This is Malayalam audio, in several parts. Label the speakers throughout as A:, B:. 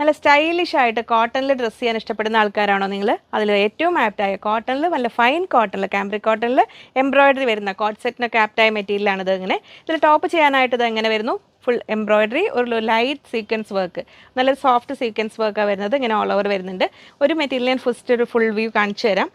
A: നല്ല സ്റ്റൈലിഷ് ആയിട്ട് കോട്ടണിൽ ഡ്രസ്സ് ചെയ്യാൻ ഇഷ്ടപ്പെടുന്ന ആൾക്കാരാണോ നിങ്ങൾ അതിൽ ഏറ്റവും ആപ്റ്റായ കോട്ടണിൽ നല്ല ഫൈൻ കോട്ടണിൽ കാംബ്രിക് കോട്ടണിൽ എംബ്രോയിഡറി വരുന്ന കോട്ട് സെറ്റിനൊക്കെ ആപ്റ്റായ മെറ്റീരിയലാണ് ഇത് ഇങ്ങനെ. ഇതിൽ ടോപ്പ് ചെയ്യാനായിട്ട് ഇത് എങ്ങനെ വരുന്നു? ഫുൾ എംബ്രോയ്ഡറി ഒരു ലൈറ്റ് സീക്വൻസ് വർക്ക് നല്ല സോഫ്റ്റ് സീക്വൻസ് വർക്കാണ് വരുന്നത് ഇങ്ങനെ ഓൾ ഓവർ വരുന്നുണ്ട്. ഒരു മെറ്റീരിയൽ ഞാൻ ഫസ്റ്റ് ഒരു ഫുൾ വ്യൂ കാണിച്ചു തരാം.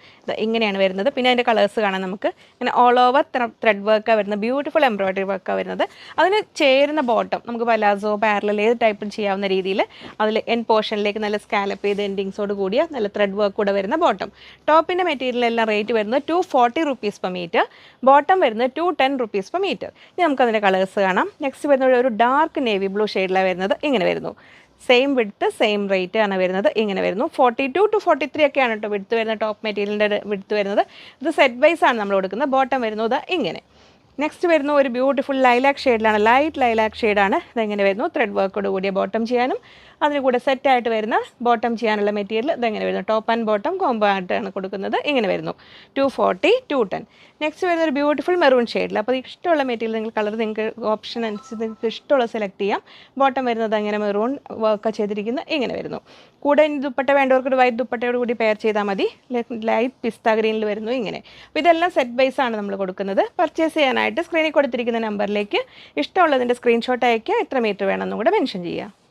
A: ഇങ്ങനെയാണ് വരുന്നത്. പിന്നെ അതിന്റെ കളേഴ്സ് കാണാം നമുക്ക്. ഇങ്ങനെ ഓൾ ഓവർ ത്രെഡ് വർക്കാണ് വരുന്നത്. ബ്യൂട്ടിഫുൾ എംബ്രോയ്ഡറി വർക്കാണ് വരുന്നത്. അതിന് ചേരുന്ന ബോട്ടം നമുക്ക് പലാസോ പാരലൽ ഏത് ടൈപ്പും ചെയ്യാവുന്ന രീതിയിൽ അതിൽ എൻ പോർഷനിലേക്ക് നല്ല സ്കാലപ്പ് ചെയ്ത് എൻഡിങ്സോട് കൂടിയ നല്ല ത്രെഡ് വർക്ക് കൂടെ വരുന്ന ബോട്ടം ടോപ്പിന്റെ മെറ്റീരിയൽ എല്ലാം റേറ്റ് വരുന്നത് two forty rupees per metre bottom വരുന്നത് two ten rupees per metre ഇനി നമുക്ക് അതിന്റെ കളേഴ്സ് കാണാം. നെക്സ്റ്റ് വരുന്നത് ഒരു ഡാർക്ക് നേവി ബ്ലൂ ഷെയ്ഡിലാണ് വരുന്നത് ഇങ്ങനെ വരുന്നു. സെയിം വിഡ്ത്ത് സെയിം റേറ്റ് ആണ് വരുന്നത് ഇങ്ങനെ വരുന്നു. Forty two two forty three ഒക്കെയാണ് കേട്ടോ വിടുത്ത് വരുന്ന ടോപ്പ് മെറ്റീരിയലിന്റെ വിടുത്ത് വരുന്നത്. ഇത് സെറ്റ് വൈസ് ആണ് നമ്മൾ കൊടുക്കുന്നത്. ബോട്ടം വരുന്നത് ഇങ്ങനെ. നെക്സ്റ്റ് വരുന്ന ഒരു ബ്യൂട്ടിഫുൾ ലൈലാക്ക് ഷെയ്ഡിലാണ് ലൈറ്റ് ലൈലാക്ക് ഷെയ്ഡാണ് ഇതെങ്ങനെ വരുന്നു? ത്രെഡ് വർക്കോട് കൂടിയ ബോട്ടം ചെയ്യാനും അതിന് കൂടെ സെറ്റായിട്ട് വരുന്ന ബോട്ടം ചെയ്യാനുള്ള മെറ്റീരിയൽ ഇതെങ്ങനെ വരുന്നു? ടോപ്പ് ആൻഡ് ബോട്ടം കോംബോ ആയിട്ടാണ് കൊടുക്കുന്നത്. ഇങ്ങനെ വരുന്നു. Two forty two ten next വരുന്ന ഒരു ബ്യൂട്ടിഫുൾ മെറൂൺ ഷെയ്ഡിൽ അപ്പോൾ ഇഷ്ടമുള്ള മെറ്റീരിയൽ നിങ്ങൾ കളർ നിങ്ങൾക്ക് ഓപ്ഷൻ അനുസരിച്ച് നിങ്ങൾക്ക് ഇഷ്ടമുള്ള സെലക്ട് ചെയ്യാം. ബോട്ടം വരുന്നത് അങ്ങനെ മെറൂൺ വർക്ക് ചെയ്തിരിക്കുന്ന. ഇങ്ങനെ വരുന്നു. കൂടെ ഇനി ദുപ്പട്ട വേണ്ടവർക്ക് വൈറ്റ് ദുപ്പട്ടയോട് കൂടി പെയർ ചെയ്താൽ മതി. ലൈറ്റ് പിസ്ത ഗ്രീനിൽ വരുന്നു. ഇങ്ങനെ. അപ്പോൾ ഇതെല്ലാം സെറ്റ് ബൈസാണ് നമ്മൾ കൊടുക്കുന്നത്. പർച്ചേസ് ചെയ്യാനായിട്ട് സ്ക്രീനിൽ കൊടുത്തിരിക്കുന്ന നമ്പറിലേക്ക് ഇഷ്ടമുള്ളതിന്റെ സ്ക്രീൻഷോട്ട് അയക്കുക എത്ര മീറ്റർ വേണമെന്നും കൂടെ മെൻഷൻ ചെയ്യുക.